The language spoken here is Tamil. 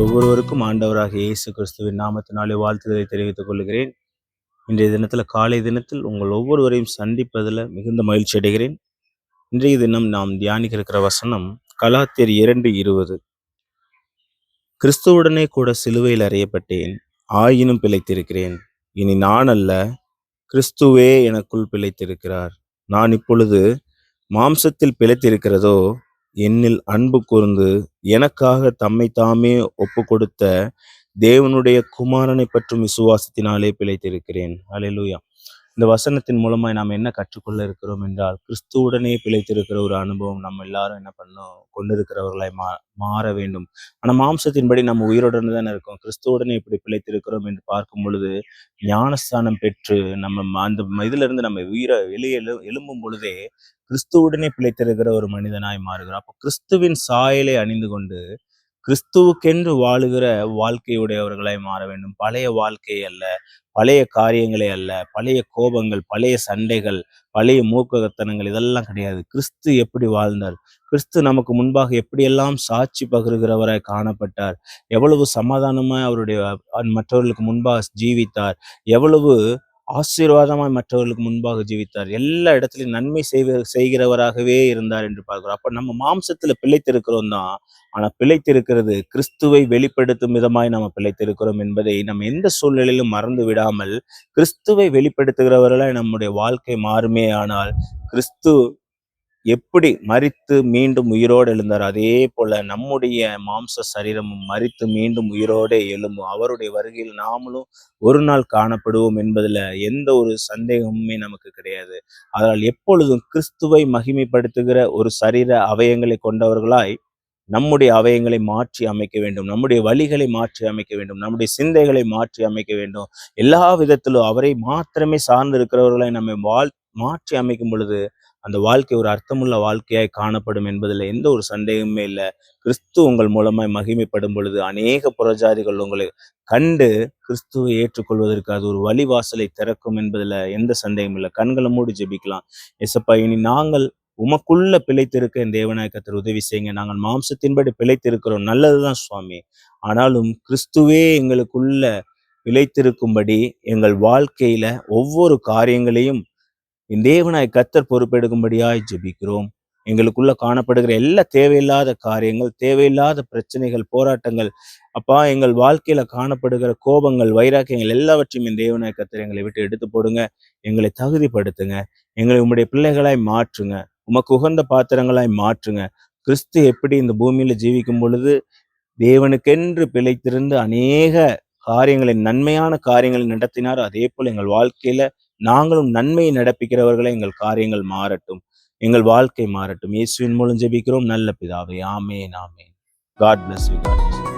ஒவ்வொருவருக்கும் ஆண்டவராக இயேசு கிறிஸ்துவின் நாமத்தினாலே வாழ்த்துதலை தெரிவித்துக் கொள்கிறேன். இன்றைய தினத்தில் காலை தினத்தில் உங்கள் ஒவ்வொருவரையும் சந்திப்பதில் மிகுந்த மகிழ்ச்சி அடைகிறேன். இன்றைய தினம் நாம் தியானிக்க இருக்கிற வசனம் கலாத்தியர் இரண்டு இருபது. கிறிஸ்துவுடனே கூட சிலுவையில் அறையப்பட்டேன் ஆயினும் பிழைத்திருக்கிறேன். இனி நான் அல்ல கிறிஸ்துவே எனக்குள் பிழைத்திருக்கிறார். நான் இப்பொழுது மாம்சத்தில் பிழைத்திருக்கிறதோ என்னில் அன்பு கூர்ந்து எனக்காக தம்மை தாமே ஒப்பு கொடுத்த தேவனுடைய குமாரனை பற்றும் விசுவாசத்தினாலே பிழைத்திருக்கிறேன். அலையலூயா இந்த வசனத்தின் மூலமாய் நாம் என்ன கற்றுக்கொள்ள இருக்கிறோம் என்றால் கிறிஸ்துவுடனே பிழைத்திருக்கிற ஒரு அனுபவம் நம்ம எல்லாரும் என்ன பண்ணோம் கொண்டிருக்கிறவர்களாய் மா மாற வேண்டும். ஆனால் மாம்சத்தின்படி நம்ம உயிருடன் தானே இருக்கோம். கிறிஸ்துவுடனே இப்படி பிழைத்திருக்கிறோம் என்று பார்க்கும் பொழுது ஞானஸ்தானம் பெற்று நம்ம ம- அந்த இதுல இருந்து நம்ம உயிரை வெளியே எழும்பும் பொழுதே கிறிஸ்துவுடனே பிழைத்திருக்கிற ஒரு மனிதனாய் மாறுகிறோம் அப்போ கிறிஸ்துவின் சாயலை அணிந்து கொண்டு கிறிஸ்துவுக்கென்று வாழுகிற வாழ்க்கையுடையவர்களாய் மாற வேண்டும். பழைய வாழ்க்கை அல்ல பழைய காரியங்களே அல்ல பழைய கோபங்கள் பழைய சண்டைகள் பழைய மூக்ககத்தனங்கள் இதெல்லாம் கிடையாது. கிறிஸ்து எப்படி வாழ்ந்தார்? கிறிஸ்து நமக்கு முன்பாக எப்படியெல்லாம் சாட்சி பகிர்கிறவராய் காணப்பட்டார்? எவ்வளவு சமாதானமாய் அவருடைய மற்றவர்களுக்கு முன்பாக ஜீவித்தார்? எவ்வளவு ஆசீர்வாதமாய் மற்றவர்களுக்கு முன்பாக ஜீவித்தார். எல்லா இடத்துலையும் நன்மை செய்வ செய்கிறவராகவே இருந்தார் என்று பார்க்கிறோம். அப்ப நம்ம மாம்சத்துல பிழைத்திருக்கிறோம் தான் ஆனா பிழைத்திருக்கிறது கிறிஸ்துவை வெளிப்படுத்தும் விதமாய் நம்ம பிழைத்திருக்கிறோம் என்பதை நம்ம எந்த சூழ்நிலையிலும் மறந்து விடாமல் கிறிஸ்துவை வெளிப்படுத்துகிறவர்களாய் நம்முடைய வாழ்க்கை மாறுமே ஆனால் கிறிஸ்து எப்படி மறித்து மீண்டும் உயிரோடு எழுந்தார்? அதே போல நம்முடைய மாம்ச சரீரமும் மறித்து மீண்டும் உயிரோடு எழும்பும். அவருடைய வருகையில் நாமளும் ஒரு நாள் காணப்படுவோம் என்பதுல எந்த ஒரு சந்தேகமுமே நமக்கு கிடையாது. அதனால் எப்பொழுதும் கிறிஸ்துவை மகிமைப்படுத்துகிற ஒரு சரீர அவயங்களை கொண்டவர்களாய் நம்முடைய அவயங்களை மாற்றி அமைக்க வேண்டும். நம்முடைய வழிகளை மாற்றி அமைக்க வேண்டும். நம்முடைய சிந்தைகளை மாற்றி அமைக்க வேண்டும். எல்லா விதத்திலும் அவரை மாத்திரமே சார்ந்து இருக்கிறவர்களை நம்ம வாழ் மாற்றி அமைக்கும் பொழுது அந்த வாழ்க்கை ஒரு அர்த்தமுள்ள வாழ்க்கையாய் காணப்படும் என்பதில் எந்த ஒரு சந்தேகமே இல்லை. கிறிஸ்து உங்கள் மூலமாய் மகிமைப்படும் பொழுது அநேக புறஜாதிகள் உங்களை கண்டு கிறிஸ்துவை ஏற்றுக்கொள்வதற்கு அது ஒரு வழிவாசலை திறக்கும் என்பதில் எந்த சந்தேகமும் இல்லை. கண்களை மூடி ஜெபிக்கலாம். எசப்பா இனி நாங்கள் உமக்குள்ள பிழைத்திருக்க என் தேவநாயகத்தில் உதவி செய்யுங்க. நாங்கள் மாம்சத்தின்படி பிழைத்திருக்கிறோம். நல்லதுதான் சுவாமி. ஆனாலும் கிறிஸ்துவே எங்களுக்குள்ள பிழைத்திருக்கும்படி எங்கள் வாழ்க்கையில ஒவ்வொரு காரியங்களையும் என் தேவனாய் கத்தர் பொறுப்பெடுக்கும்படியாய் ஜெபிக்கிறோம். எங்களுக்குள்ள காணப்படுகிற எல்லா தேவையில்லாத காரியங்கள் தேவையில்லாத பிரச்சனைகள் போராட்டங்கள் அப்பா எங்கள் வாழ்க்கையில காணப்படுகிற கோபங்கள் வைராக்கியங்கள் எல்லாவற்றையும் என் தேவனாய் கத்தர் எங்களை விட்டு எடுத்து போடுங்க. எங்களை தகுதிப்படுத்துங்க. எங்களை உம்முடைய பிள்ளைகளாய் மாற்றுங்க. உமக்கு உகந்த பாத்திரங்களாய் மாற்றுங்க. கிறிஸ்து எப்படி இந்த பூமியில ஜீவிக்கும் பொழுது தேவனுக்கென்று பிழைத்திருந்து அநேக காரியங்களை நன்மையான காரியங்களை நடத்தினார் அதே போல் எங்கள் வாழ்க்கையில நாங்களும் நன்மையை நடப்பிக்கிறவர்களை எங்கள் காரியங்கள் மாறட்டும். எங்கள் வாழ்க்கை மாறட்டும். இயேசுவின் மூலம் ஜெபிக்கிறோம். நல்ல பிதாவே. ஆமேன் ஆமேன். God bless you God bless